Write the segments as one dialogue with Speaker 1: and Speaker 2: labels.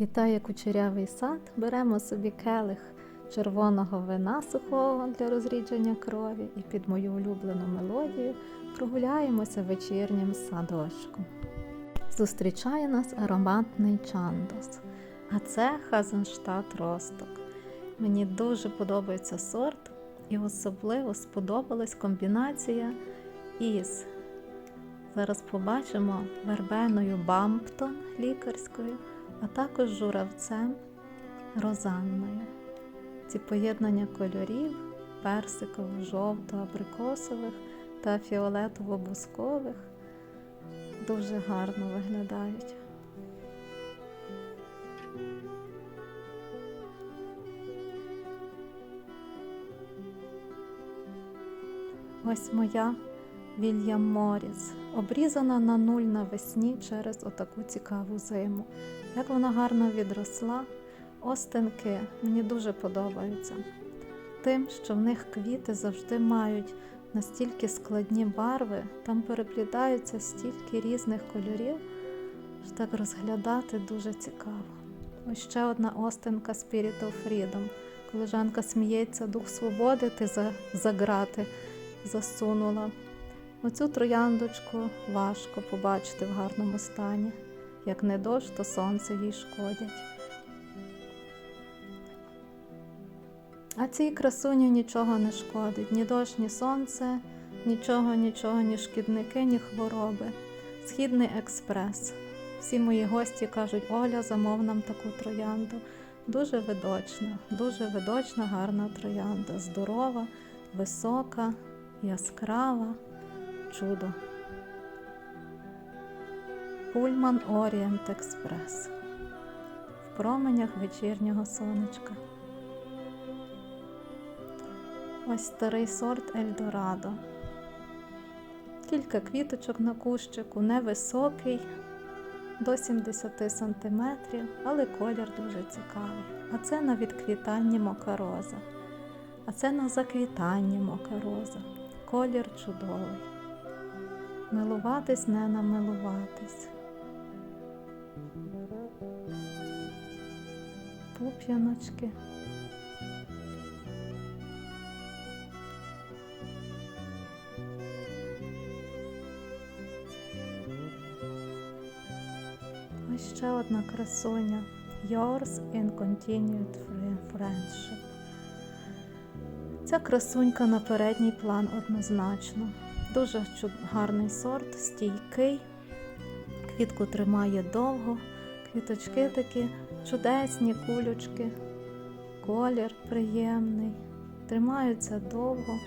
Speaker 1: Вітає кучерявий сад. Беремо собі келих червоного вина сухого для розрідження крові і під мою улюблену мелодію прогуляємося вечірнім садочком. Зустрічає нас ароматний чандос, а це Хазенштадт Росток. Мені дуже подобається сорт, і особливо сподобалась комбінація із Зараз побачимо вербеною Бамптон лікарською, а також журавцем розанною. Ці поєднання кольорів персикових, жовто-абрикосових та фіолетово-бускових дуже гарно виглядають. Ось моя Вільям Моріс, обрізана на нуль навесні через отаку цікаву зиму. Як вона гарно відросла, остинки мені дуже подобаються. Тим, що в них квіти завжди мають настільки складні барви, там переплітаються стільки різних кольорів, що так розглядати дуже цікаво. Ось ще одна остинка Spirit of Freedom. Коли Жанка сміється, дух свободи, ти за, за грати засунула. Оцю трояндочку важко побачити в гарному стані. Як не дощ, то сонце їй шкодять. А цій красуні нічого не шкодить. Ні дощ, ні сонце, нічого, нічого, ні шкідники, ні хвороби. Східний експрес. Всі мої гості кажуть, Оля, замов нам таку троянду. Дуже видочна, дуже видочна, гарна троянда. Здорова, висока, яскрава чудо. Пульман Орієнт Експрес в променях вечірнього сонечка. Ось старий сорт Ельдорадо. Кілька квіточок на кущику, невисокий, до 70 см, але колір дуже цікавий. А це на відквітанні мокароза. А це на заквітанні мокароза. Колір чудовий. Милуватись, не намилуватись. Пуп'яночки. Ось ще одна красуня. Yours in continued friendship. Ця красунька на передній план однозначно. Дуже гарний сорт, стійкий, квітку тримає довго, квіточки такі чудесні кулючки, колір приємний, тримаються довго.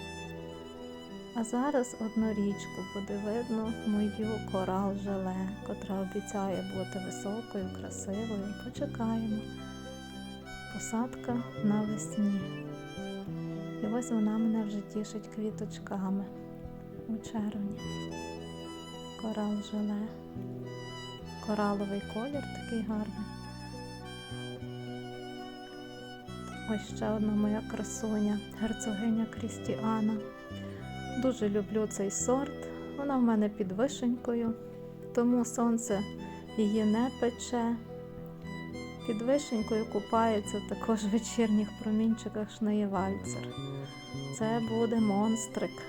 Speaker 1: А зараз одну річку буде видно мою корал желе, котра обіцяє бути високою, красивою. Почекаємо. Посадка навесні. І ось вона мене вже тішить квіточками у червні. Корал желе. Кораловий колір такий гарний. Ось ще одна моя красуня, герцогиня Крістіана. Дуже люблю цей сорт. Вона в мене під вишенькою, тому сонце її не пече. Під вишенькою купається також в вечірніх промінчиках шнеєвальцер. Це буде монстрик,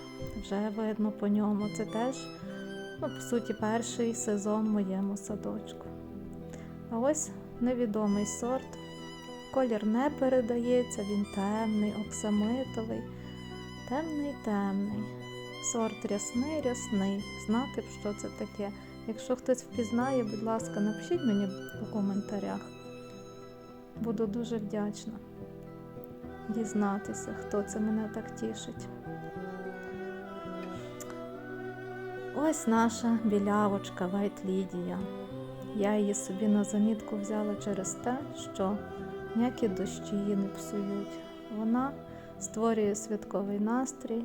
Speaker 1: вже видно по ньому. Це теж, ну, по суті, перший сезон в моєму садочку. А ось невідомий сорт. Колір не передається, він темний, оксамитовий, темний, темний. Сорт рясний, рясний. Знати б, що це таке. Якщо хтось впізнає, будь ласка, напишіть мені у коментарях. Буду дуже вдячна дізнатися, хто це мене так тішить. Ось наша білявочка Вайт Лідія. Я її собі на замітку взяла через те, що ніякі дощі її не псують. Вона створює святковий настрій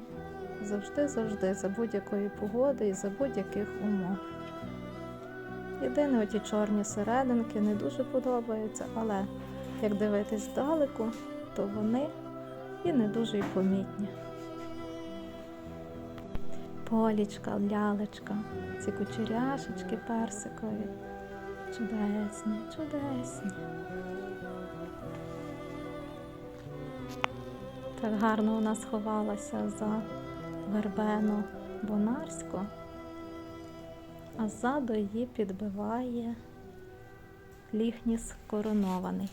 Speaker 1: завжди-завжди, за будь-якої погоди і за будь-яких умов. Єдине оті чорні серединки не дуже подобаються, але як дивитись здалеку, то вони і не дуже й помітні. Полічка, лялечка, ці кучеряшечки персикові. Чудесні, чудесні. Так гарно вона сховалася за вербену Бонарську, а ззаду її підбиває ліхніс коронований.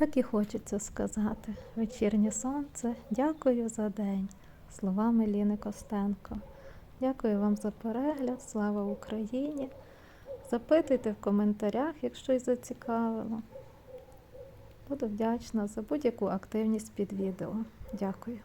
Speaker 1: Так і хочеться сказати. Вечірнє сонце, дякую за день. Словами Ліни Костенко. Дякую вам за перегляд. Слава Україні! Запитуйте в коментарях, якщо й зацікавило. Буду вдячна за будь-яку активність під відео. Дякую.